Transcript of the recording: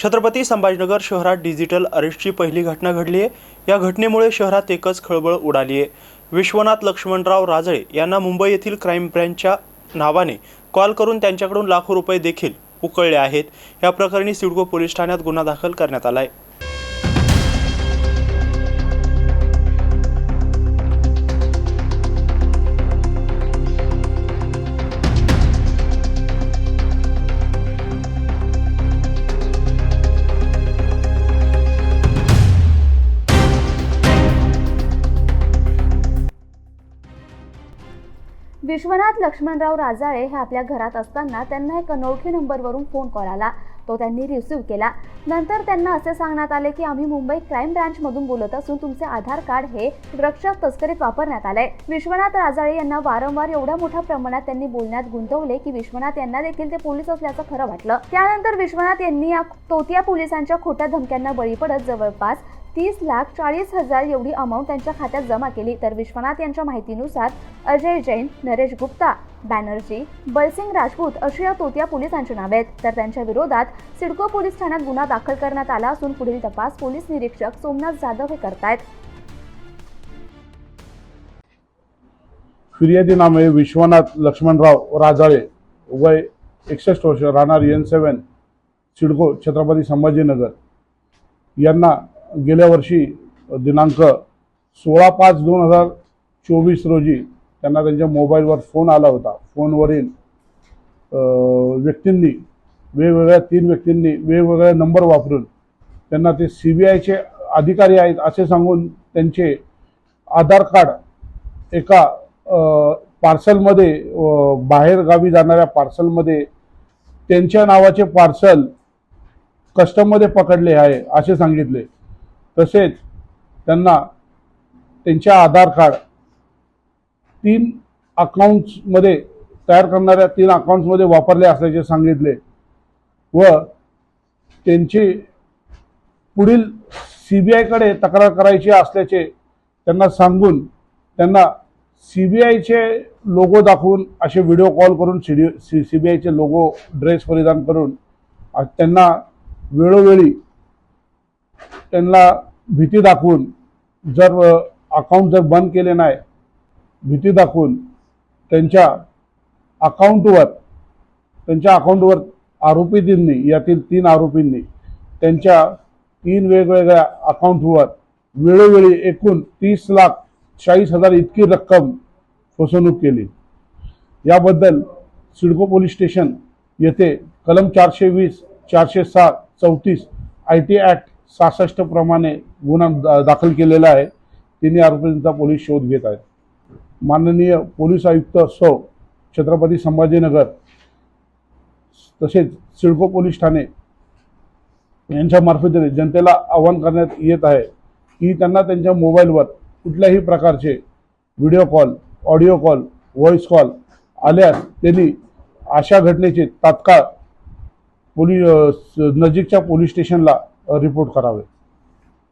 छत्रपती संभाजीनगर शहरात डिजिटल अरेस्टची पहिली घटना घडली आहे या घटनेमुळे शहरात एकच खळबळ उडाली आहे विश्वनाथ लक्ष्मणराव राजळे यांना मुंबई येथील क्राईम ब्रँचच्या नावाने कॉल करून त्यांच्याकडून लाखो रुपये देखील उकळले आहेत. या प्रकरणी सिडको पोलीस ठाण्यात गुन्हा दाखल करण्यात आला आहे विश्वनाथ लक्ष्मणराव राजाळे हे आपल्या घरात असताना त्यांना एक अनोळखी नंबरवरून फोन कॉल आला तो त्यांनी रिसिव्ह केला. नंतर त्यांना असे सांगण्यात आले की आम्ही मुंबई क्राईम ब्रँचमधून बोलत असून तुमचे आधार कार्ड हे रक्षक तस्करीत वापरण्यात आले विश्वनाथ राजाळे यांना वारंवार एवढ्या मोठ्या प्रमाणात त्यांनी बोलण्यात गुंतवले की विश्वनाथ यांना देखील ते पोलीस असल्याचं खरं वाटलं. त्यानंतर विश्वनाथ यांनी या तोतिया पोलिसांच्या खोट्या धमक्यांना बळी पडत जवळपास तीस लाख चाळीस हजार एवढी अमाऊंट त्यांच्या खात्यात जमा केली. तर विश्वनाथ यांच्या माहितीनुसार अजय जैन नरेश गुप्ता बॅनर्जी बलसिंग राजपूत अशी या तोतिया पोलिसांची नावे आहेत. तर त्यांच्या विरोधात सिडको पोलीस ठाण्यात गुन्हा दाखल करण्यात आला असून पुढील तपास पोलीस निरीक्षक सोमनाथ जाधव हे करतायत. फिर्यादी नाम विश्वनाथ लक्ष्मणराव राजाळे वय एकसष्ट वर्ष राहणार एन सेवन सिडको छत्रपती संभाजीनगर. यांना गेल्या वर्षी दिनांक सोळा पाच दोन हजार चोवीस रोजी त्यांना त्यांच्या मोबाईलवर फोन आला होता. फोनवरील व्यक्तींनी वेगवेगळ्या तीन व्यक्तींनी वेगवेगळे नंबर वापरून त्यांना ते सी बी आयचे अधिकारी आहेत असे सांगून त्यांचे आधार कार्ड एका पार्सलमध्ये बाहेर बाहेरगावी जाणाऱ्या पार्सलमध्ये त्यांच्या नावाचे पार्सल कस्टममध्ये पकडले आहे असे सांगितले. तसेच त्यांना त्यांच्या आधार कार्ड तीन अकाउंट्समध्ये तयार करणाऱ्या तीन अकाउंट्समध्ये वापरले असल्याचे सांगितले व त्यांची पुढील सी बी आयकडे तक्रार करायची असल्याचे त्यांना सांगून त्यांना सी बी आयचे लोगो दाखवून असे व्हिडिओ कॉल करून C D C C B आयचे लोगो ड्रेस परिधान करून त्यांना वेळोवेळी त्यांना भीती दाखवून जर अकाउंट जर बंद केले नाही भीती दाखवून त्यांच्या अकाउंटवर त्यांच्या अकाउंटवर आरोपीतींनी यातील तीन आरोपींनी त्यांच्या तीन वेगवेगळ्या अकाउंटवर वेळोवेळी एकूण तीस लाख चाळीस हजार इतकी रक्कम फसवणूक केली. याबद्दल सिडको पोलीस स्टेशन येथे कलम चारशे वीस चारशे सात चौतीस आय टी ॲक्ट सहासष्ट प्रमाणे गुन्हा दा- दाखल केलेला आहे. तिन्ही आरोपींचा पोलीस शोध घेत आहेत. माननीय पोलीस आयुक्त सौ छत्रपती संभाजीनगर तसेच सिडको पोलीस ठाणे यांच्या मार्फतीने जनतेला आवाहन करण्यात येत आहे की त्यांना त्यांच्या मोबाईलवर कुठल्याही प्रकारचे video call audio call voice call आल्यास त्यांनी अशा घटनेचे तात्काळ पोलीस नजीकच्या पोलीस स्टेशनला रिपोर्ट करावे.